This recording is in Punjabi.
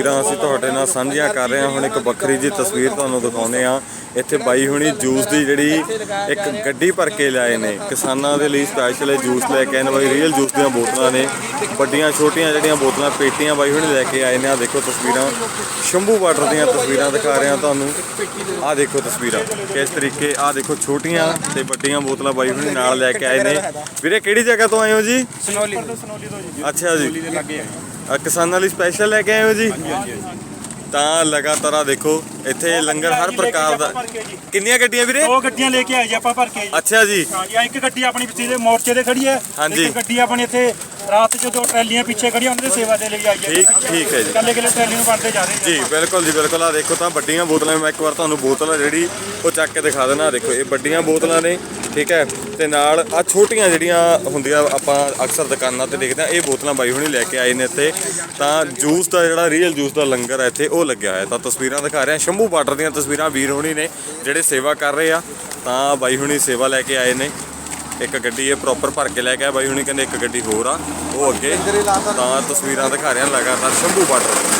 ਵੀਰਾਂ ਅਸੀਂ ਤੁਹਾਡੇ ਨਾਲ ਸਾਂਝੀਆਂ ਕਰ ਰਹੇ ਹਾਂ। ਹੁਣ ਇੱਕ ਵੱਖਰੀ ਜੀ ਤਸਵੀਰ ਤੁਹਾਨੂੰ ਦਿਖਾਉਂਦੇ ਆ ਇੱਥੇ ਬਾਈ ਹੁਣੀ ਜੂਸ ਦੀ ਜਿਹੜੀ ਇੱਕ ਗੱਡੀ ਭਰ ਕੇ ਲਿਆਏ ਨੇ। ਕਿਸਾਨਾਂ ਦੇ ਲਈ ਸਪੈਸ਼ਲ ਜੂਸ ਲੈ ਕੇ ਆਏ ਨੇ। ਬਾਈ ਰੀਅਲ ਜੂਸ ਦੀਆਂ ਬੋਤਲਾਂ ਨੇ। ਵੱਡੀਆਂ ਛੋਟੀਆਂ ਜਿਹੜੀਆਂ ਬੋਤਲਾਂ ਪੇਟੀਆਂ ਬਾਈ ਹੁਣੀ ਲੈ ਕੇ ਆਏ ਨੇ। ਆ ਦੇਖੋ ਤਸਵੀਰਾਂ। ਸ਼ੰਭੂ ਵਾਟਰ ਦੀਆਂ ਤਸਵੀਰਾਂ ਦਿਖਾ ਰਹੇ ਹਾਂ ਤੁਹਾਨੂੰ। ਆ ਦੇਖੋ ਤਸਵੀਰਾਂ। ਕਿਸ ਤਰੀਕੇ ਆ ਦੇਖੋ ਛੋਟੀਆਂ ਤੇ ਵੱਡੀਆਂ ਬੋਤਲਾਂ ਬਾਈ ਹੁਣੀ ਨਾਲ ਲੈ ਕੇ ਆਏ ਨੇ। ਵੀਰੇ ਕਿਹੜੀ ਜਗ੍ਹਾ ਤੋਂ ਆਏ ਹੋ ਜੀ? ਸਨੋਲੀ ਸਨੋਲੀ ਤੋਂ ਜੀ ਅੱਛਾ ਜੀ ਆ ਕਿਸਾਨਾਂ ਲਈ ਸਪੈਸ਼ਲ ਲੈ ਕੇ ਆਏ ਹੋ ਜੀ? ਤਾਂ ਲਗਾਤਾਰ ਆ ਦੇਖੋ ਇੱਥੇ ਲੰਗਰ ਹਰ ਪ੍ਰਕਾਰ ਦਾ ਕਿੰਨੀਆਂ ਗੱਡੀਆਂ ਵੀਰੇ? ਦੋ ਗੱਡੀਆਂ ਲੈ ਕੇ ਆਏ ਜੀ ਆਪਾਂ ਭਰ ਕੇ ਜੀ। ਅੱਛਾ ਜੀ। ਹਾਂ ਜੀ ਆਹ ਇੱਕ ਗੱਡੀ ਆਪਣੀ ਪਿੱਛੇ ਦੇ ਮੋਰਚੇ ਤੇ ਖੜੀ ਹੈ। ਹਾਂਜੀ। ਇੱਕ ਗੱਡੀ ਆਪਣੀ ਇੱਥੇ ਰਾਤ ਚ ਦੋ ਟਰੈਲੀਆਂ ਪਿੱਛੇ ਖੜੀਆਂ ਉਹਨਾਂ ਦੀ ਸੇਵਾ ਦੇ ਲਈ ਆਈ ਹੈ। ਠੀਕ ਠੀਕ ਹੈ ਜੀ। ਕੱਲੇ ਕੱਲੇ ਟਰੈਲੀ ਨੂੰ ਵੰਡਦੇ ਜਾ ਰਹੇ ਜੀ ਬਿਲਕੁਲ ਜੀ ਬਿਲਕੁਲ। ਆ ਦੇਖੋ ਤਾਂ ਵੱਡੀਆਂ ਬੋਤਲਾਂ ਮੈਂ ਇੱਕ ਵਾਰ ਤੁਹਾਨੂੰ ਬੋਤਲ ਆ ਜਿਹੜੀ ਉਹ ਚੱਕ ਕੇ ਦਿਖਾ ਦੇਣਾ ਆਹ ਦੇਖੋ ਇਹ ਵੱਡੀਆਂ ਬੋਤਲਾਂ ਨੇ। ਠੀਕ ਹੈ? ਤੇ ਨਾਲ ਆ ਛੋਟੀਆਂ ਜਿਹੜੀਆਂ ਹੁੰਦੀਆਂ ਆਪਾਂ ਅਕਸਰ ਦੁਕਾਨਾਂ ਤੇ ਦੇਖਦੇ ਆ ਇਹ ਬੋਤਲਾਂ ਬਾਈ ਹੁਣੀ ਲੈ ਕੇ ਆਏ ਨੇ ਇੱਥੇ। ਤਾਂ ਜੂਸ ਦਾ ਜਿਹੜਾ ਰੀਅਲ ਜੂਸ ਦਾ ਲੰਗਰ ਹੈ ਇੱਥੇ, ਉਹ ਲੱਗਿਆ ਹੋਇਆ। ਤਾਂ ਤਸਵੀਰਾਂ ਦਿਖਾ ਰਹੇ ਆ ਸ਼ੰਭੂ ਬਾਰਡਰ ਦੀਆਂ ਤਸਵੀਰਾਂ ਵੀਰ ਹੁਣੀ ਨੇ, ਜਿਹੜੇ ਸੇਵਾ ਕਰ ਰਹੇ ਆ। ਤਾਂ ਬਾਈ ਹੁਣੀ ਸੇਵਾ ਲੈ ਕੇ ਆਏ ਨੇ। ਇੱਕ ਗੱਡੀ ਇਹ ਪ੍ਰੋਪਰ ਭਰ ਕੇ ਲੈ ਕੇ ਆਇਆ ਬਾਈ ਹੁਣੀ ਕਹਿੰਦੇ ਇੱਕ ਗੱਡੀ ਹੋਰ ਆ, ਉਹ ਅੱਗੇ। ਤਾਂ ਤਸਵੀਰਾਂ ਦਿਖਾ ਰਹੇ ਆ ਲਗਾਤਾਰ ਸ਼ੰਭੂ ਬਾਰਡਰ।